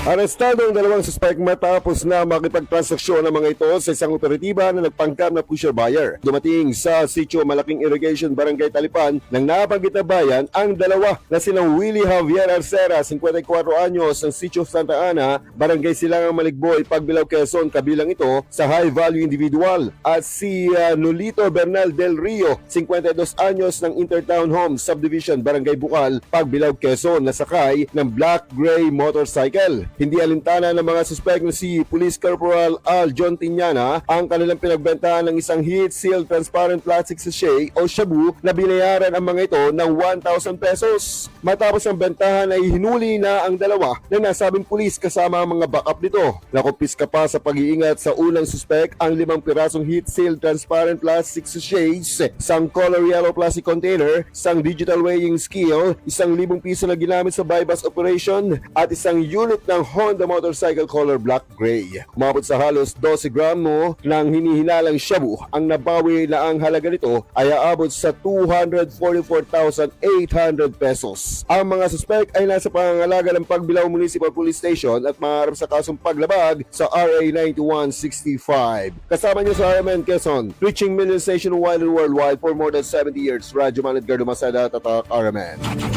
Arestado ang dalawang suspect matapos na makipagtransaksyon ng mga ito sa isang operatiba na nagpangkam na pusher buyer. Dumating sa sitio Malaking Irrigation Barangay Talipan ng nabanggit na bayan ang dalawa na silang Willie Javier Arcera, 54 anyos, ng sitio Santa Ana, Barangay Silangang Maligboy, Pagbilao, Quezon, kabilang ito sa high value individual at si uh, Nolito Bernal Del Rio, 52 anyos ng Intertown Homes Subdivision, Barangay Bukal, Pagbilao, Quezon, na sakay ng black gray motorcycle. Hindi alintana ng mga suspect na si Police Corporal Al John Tignana ang kanilang pinagbentahan ng isang heat sealed transparent plastic sachet o shabu na binayaran ang mga ito ng 1,000 pesos. Matapos ang bentahan ay hinuli na ang dalawa na nasabing pulis kasama ang mga backup nito. Nakupiska pa sa pag-iingat sa unang suspect ang limang pirasong heat sealed transparent plastic sachets, isang color yellow plastic container, isang digital weighing scale, isang libong piso na ginamit sa bypass operation at isang unit ng Honda motorcycle color black gray. Umabot sa halos 12 gramo ng hinihinalang shabu. Ang nabawi na ang halaga nito ay aabot sa 244,800 pesos. Ang mga suspect ay nasa pangangalaga ng Pagbilao Municipal Police Station at maharap sa kasong paglabag sa RA 9165. Kasama niyo sa RMN Quezon, reaching millions nationwide and worldwide for more than 70 years. Radyo Man Edgardo Masada, Tatak RMN.